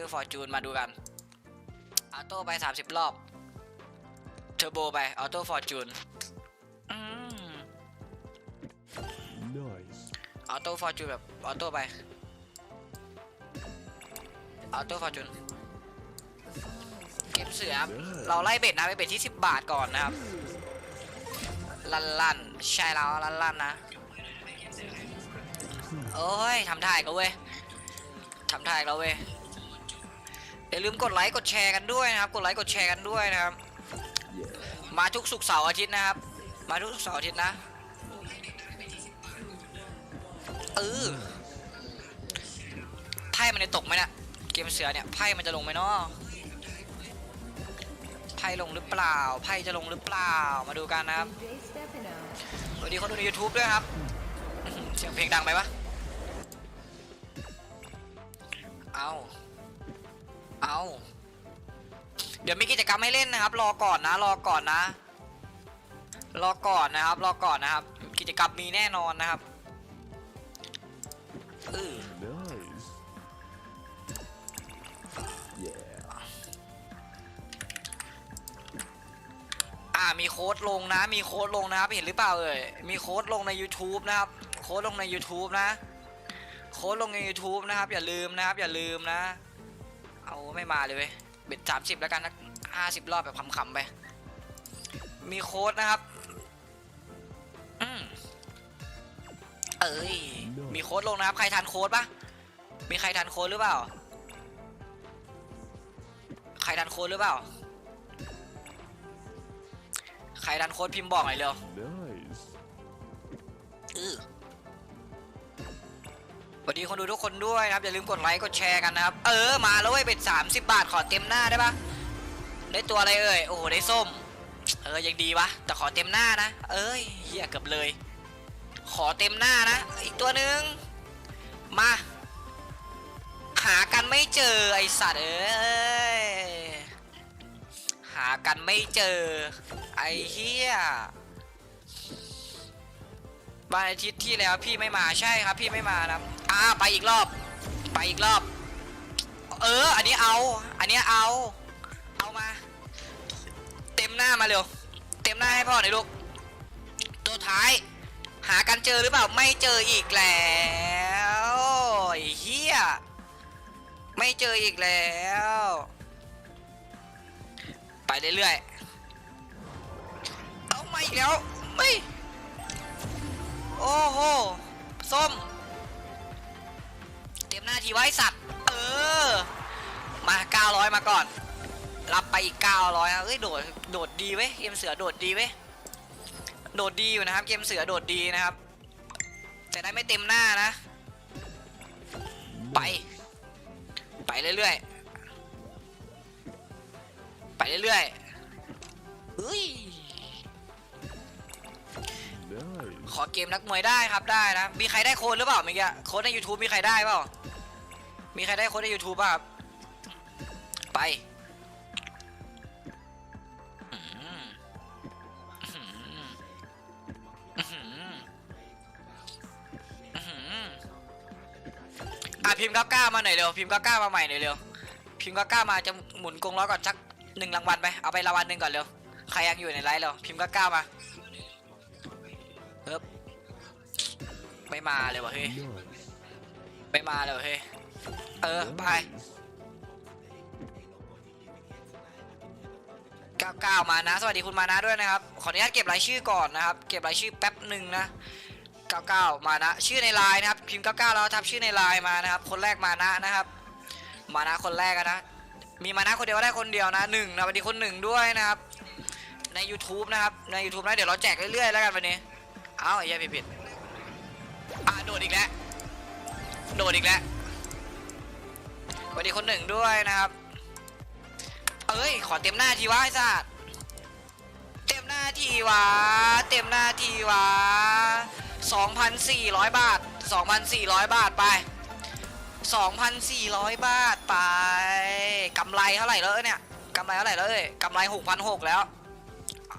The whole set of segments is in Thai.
คือฟอร์จูนมาดูกันออโต้ไป 30 รอบเทอร์โบไปออโต้ฟอร์จูนอืม Nice. ออโต้ฟอร์จูนแบบออโต้ไปออโต้ฟอร์จูนเก็บเสือครับเราไล่เบ็ดนะไปเบ็ดที่ 10 บาทก่อนนะครับ ลันลันๆใช่แล้วลันลันๆนะโอ้ยทำถ่ายกันเว้ยทำถ่ายแล้วเว้ย อย่าลืมกดไลค์กดแชร์กันด้วยนะครับ กดไลค์กดแชร์กันด้วยนะครับ มาทุกศุกเสาร์อาทิตย์นะครับ มาทุกศุกเสาร์อาทิตย์นะเออไพ่มันจะตกไหมเนะเกมเสือเนี่ยไพ่มันจะลงไหมเนาะไพ่ลงหรือเปล่าไพ่จะลงหรือเปล่ามาดูกันนะครับสวัสดีคนดูใน YouTube ด้วยครับเสียงเพลงดังไปปะเอา เอา เดี๋ยวมีกิจกรรมให้เล่นนะครับ รอก่อนนะ รอก่อนนะ รอก่อนนะครับ รอก่อนนะครับ กิจกรรมมีแน่นอนนะครับเออ Nice. Yeah. อ่ามีโค้ดลงนะ มีโค้ดลงนะครับเห็นหรือเปล่าเอ่ยมีโค้ดลงใน YouTube นะครับ โค้ดลงใน YouTube นะ โค้ดลงใน YouTube นะครับ อย่าลืมนะครับ อย่าลืมนะ เอาไม่มาเลยเว้ยเบ็ดสามสิบแล้วกันนะห้าสิบรอบแบบขำๆไป มีโค้ดนะครับอืมเอ้ย มีโค้ดลงนะครับ ใครทันโค้ดปะมีใครทันโค้ดหรือเปล่า ใครทันโค้ดหรือเปล่า ใครทันโค้ดพิมพ์บอกหน่อยเร็ว Nice. อือส วัสดีคนดูทุกคนด้วยนะครับ อย่าลืมกดไลค์กดแชร์กันนะครับ เออมาแล้วเว้ยเป็น30บาทขอเต็มหน้าได้ปะได้ตัวอะไรเอ่ยโอ้ได้ส้ม เออยังดีวะแต่ขอเต็มหน้านะ เอ้ยเฮียเกือบเลย ขอเต็มหน้านะ อีกตัวหนึ่งมาหากันไม่เจอไอสัตว์เอ้ยหากันไม่เจอไอเฮีย วันอาทิตย์ที่แล้วพี่ไม่มาใช่ครับ พี่ไม่มานะอ่าไปอีกรอบ ไปอีกรอบ เออ อันนี้เอา อันนี้เอา เอามา เต็มหน้ามาเร็ว เต็มหน้าให้พ่อหน่อยลูก ตัวท้าย หากันเจอหรือเปล่า ไม่เจออีกแล้วเฮียไม่เจออีกแล้ว ไปเรื่อยๆ เอามาอีกแล้ว ไม่ โอ้โห ส้ม เตรียมหน้าทีไว้สัตว์ เออ มา 900 มาก่อน รับไปอีก 900อะเอ้ย โดด โดดดีเว้ย เกมเสือโดดดีเว้ย โดดดีอยู่นะครับ เกมเสือโดดดีนะครับ แต่ได้ไม่เต็มหน้านะ ไป ไปเรื่อยๆ ไปเรื่อยๆเฮ้ย Nice. ขอเกมนักมวยได้ครับได้นะ มีใครได้โค้ดหรือเปล่าเมื่อกี้โค้ดใน YouTube มีใครได้เปล่า มีใครได้โค้ดใน YouTube ป่ะครับ ไปอะพิมพ์ก้าก้ามาหน่อยเร็วพิมพ์ก้าก้ามาใหม่หน่อยเร็วพิมพ์ก้าก้ามาจะหมุนกงล้อก่อนสักหนึ่งรางวัลไปเอาไปรางวัลหนึ่งก่อนเร็วใครยังอยู่ในไลฟ์เร็วพิมพ์ก้าก้ามา ไม่มาเลยวะเฮ้ยไม่มาเลยวะเฮ้ยเออไป Nice. 99มานะ สวัสดีคุณมานะด้วยนะครับ ขออนุญาตเก็บรายชื่อก่อนนะครับ เก็บรายชื่อแป๊บหนึ่งนะ99มานะ ชื่อในไลน์นะครับพิมพ์99แล้วทับชื่อในไลน์มานะครับ คนแรกมานะนะครับ มานะคนแรกนะ มีมานะคนเดียวได้คนเดียวนะหนึ่งนะสวัสดีคนหนึ่งด้วยนะครับ ใน YouTube นะครับ ใน YouTube นะ เดี๋ยวเราแจกเรื่อยๆแล้วกันวันนี้ เอ้าไอ้เหี้ยผิดๆ โดดอีกแล้ว โดดอีกแล้วสวัสดีคนหนึ่งด้วยนะครับ เอ้ย ขอเต็มหน้าทีวะไอ้สัตว์เต็มหน้าทีวะ เต็มหน้าทีวะ2,400บาท2,400บาทไป2,400บาทไปกำไรเท่าไหร่แล้วเนี่ยกำไรเท่าไหร่แล้วเอ้ยกำไร6,600แล้ว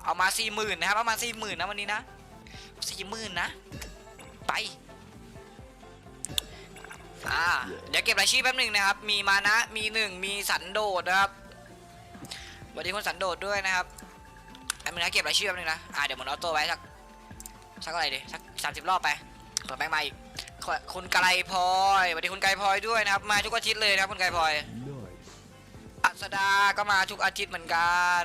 เอามา40,000นะครับ เอามา40,000นะวันนี้นะ40,000นะ ไป อ่าเดี๋ยวเก็บรายชื่อแป๊บหนึ่งนะครับ มีมานะ มีหนึ่งมีสันโดษนะครับสวัสดีคุณสันโดษด้วยนะครับไอ้มึงนะเก็บรายชื่อแป๊บหนึงนะอ่าเดี๋ยวหมุนออโต้ไว้สักสักอะไรดีสักสามสิบรอบไปเปิดแบงค์มาอีกคุณไกรพลอยสวัสดีคุณไกรพลอยด้วยนะครับ มาทุกอาทิตย์เลยนะครับคุณไกรพลอยอัสดาก็มาทุกอาทิตย์เหมือนกัน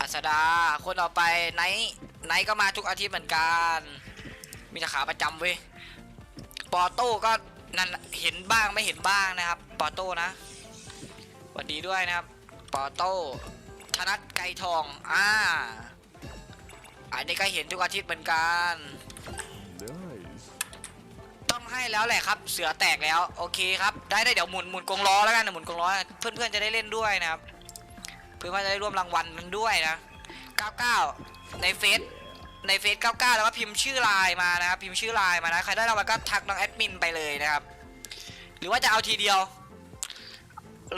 อัสดาคนต่อไปไนท์ไนท์ก็มาทุกอาทิตย์เหมือนกัน มีสาขาประจำเว้ยปอโต้ก็ นั่นเห็นบ้างไม่เห็นบ้างนะครับปอโต้นะสวัสดีด้วยนะครับปอโต้ธนัทไก่ทองอ่าอันนี้ก็เห็นทุกอาทิตย์เหมือนกัน Nice. ต้องให้แล้วแหละครับ เสือแตกแล้ว โอเคครับ ได้ได้เดี๋ยวหมุนหมุนกรงล้อแล้วกันหมุนกรงล้อเพื่อนเพื่อนๆจะได้เล่นด้วยนะครับ เพื่อนๆจะได้ร่วมรางวัลกันด้วยนะ 99 ในเฟซ ในเฟซ99แล้วก็พิมพ์ชื่อไลน์มานะครับพิมพ์ชื่อไลน์มานะใครได้รางวัลก็ทักน้องแอดมินไปเลยนะครับ หรือว่าจะเอาทีเดียว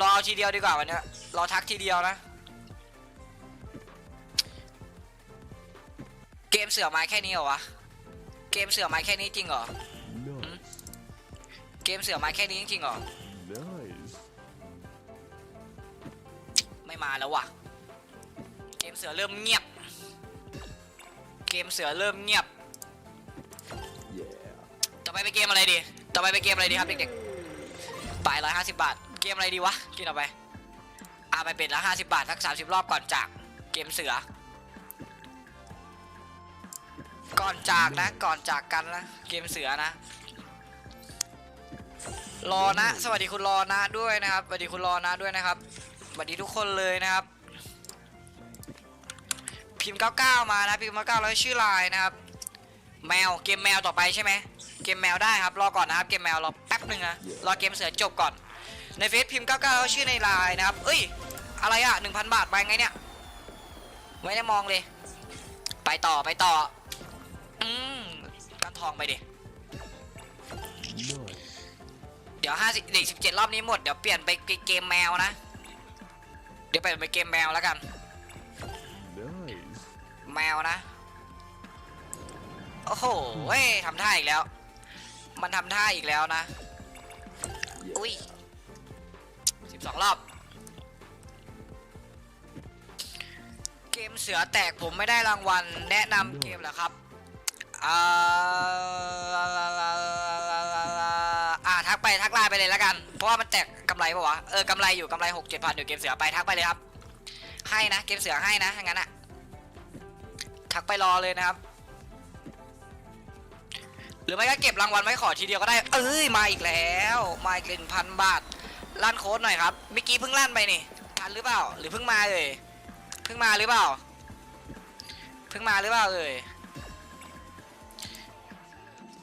รอเอาทีเดียวดีกว่าวันเนี้ยรอทักทีเดียวนะ เกมเสือไม้แค่นี้เหรอวะเกมเสือไม้แค่นี้จริงเหรอ Nice. เกมเสือไม้แค่นี้จริงๆเหรอ Nice. ไม่มาแล้วว่ะ เกมเสือเริ่มเงียบ เกมเสือเริ่มเงียบ Yeah. ต่อไปไปเกมอะไรดี ต่อไปไปเกมอะไรดีครับเด็กๆปลายร้อยห้าสิบบาท เกมอะไรดีวะกินเอาไปอาไปเป็นละห้าสิบบาทสักสามสิบรอบก่อนจากเกมเสือ ก่อนจากนะ ก่อนจากกันนะ เกมเสือนะ รอนะ สวัสดีคุณรอนะด้วยนะครับ สวัสดีคุณรอนะด้วยนะครับ สวัสดีทุกคนเลยนะครับ พิมพ์ 99 มานะพิมพ์99แล้วชื่อไลน์นะครับ แมวเกมแมวต่อไปใช่ไหมเกมแมวได้ครับรอก่อนนะครับเกมแมวรอแป๊บหนึ่งนะรอเกมเสือจบก่อน ในเฟซพิมพ์ 99แล้วชื่อในไลน์นะครับเอ้ยอะไรอะ1,000 บาทไปไงเนี่ยไม่ได้มองเลย ไปต่อไปต่ออืมกันทองไปดิ Nice. เดี๋ยวห้าสิบเด็กสิบเจ็ดรอบนี้หมด เดี๋ยวเปลี่ยนไปเกมแมวนะ เดี๋ยวเปลี่ยนไปเกมแมวแล้วกัน Nice. แมวนะ โอ้โหเว้ยทำท่าอีกแล้ว มันทำท่าอีกแล้วนะ อุ้ยสิบสองรอบ เกมเสือแตกผมไม่ได้รางวัล แนะนำเกมเหรอครับอ่าทักไปทักไลน์ไปเลยแล้วกัน เพราะว่ามันแตกกำไรปะวะ เออกำไรอยู่กำไรหกเจ็ดพันอยู่เกมเสือไปทักไปเลยครับ ให้นะ เกมเสือให้นะงั้นอะ ไปรอเลยนะครับ หรือไม่ก็เก็บรางวัลไว้ขอทีเดียวก็ได้ เอ้ยมาอีกแล้วมาอีกหนึ่งพันบาทลั่นโค้ดหน่อยครับเมื่อกี้เพิ่งลั่นไปนี่ทันหรือเปล่า หรือเพิ่งมาเลยเพิ่งมาหรือเปล่าเพิ่งมาหรือเปล่าเอ่ย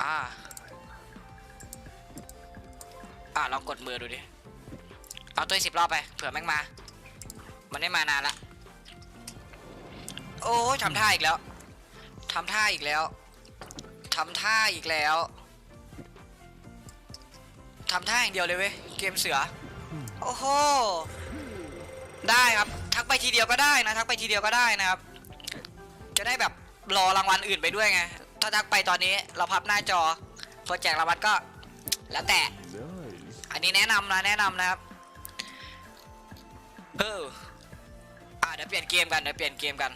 อ่าอ่าลองกดมือดูดิเอาตัวสิบรอบไปเผื่อแม่งมา มันไม่มานานละโอ้ทำท่าอีกแล้ว ทำท่าอีกแล้วทำท่าอีกแล้วทำท่าอย่างเดียวเลยเว้ยเกมเสือโอ้โหได้ครับ ทักไปทีเดียวก็ได้นะทักไปทีเดียวก็ได้นะครับ จะได้แบบรอรางวัลอื่นไปด้วยไงถ้าทักไปตอนนี้เราพับหน้าจอพอแจกรางวัลก็ แล้วแต่ อันนี้แนะนำนะแนะนำนะครับเอออ่าเดี๋ยวเปลี่ยนเกมกันเดี๋ยวเปลี่ยนเกมกัน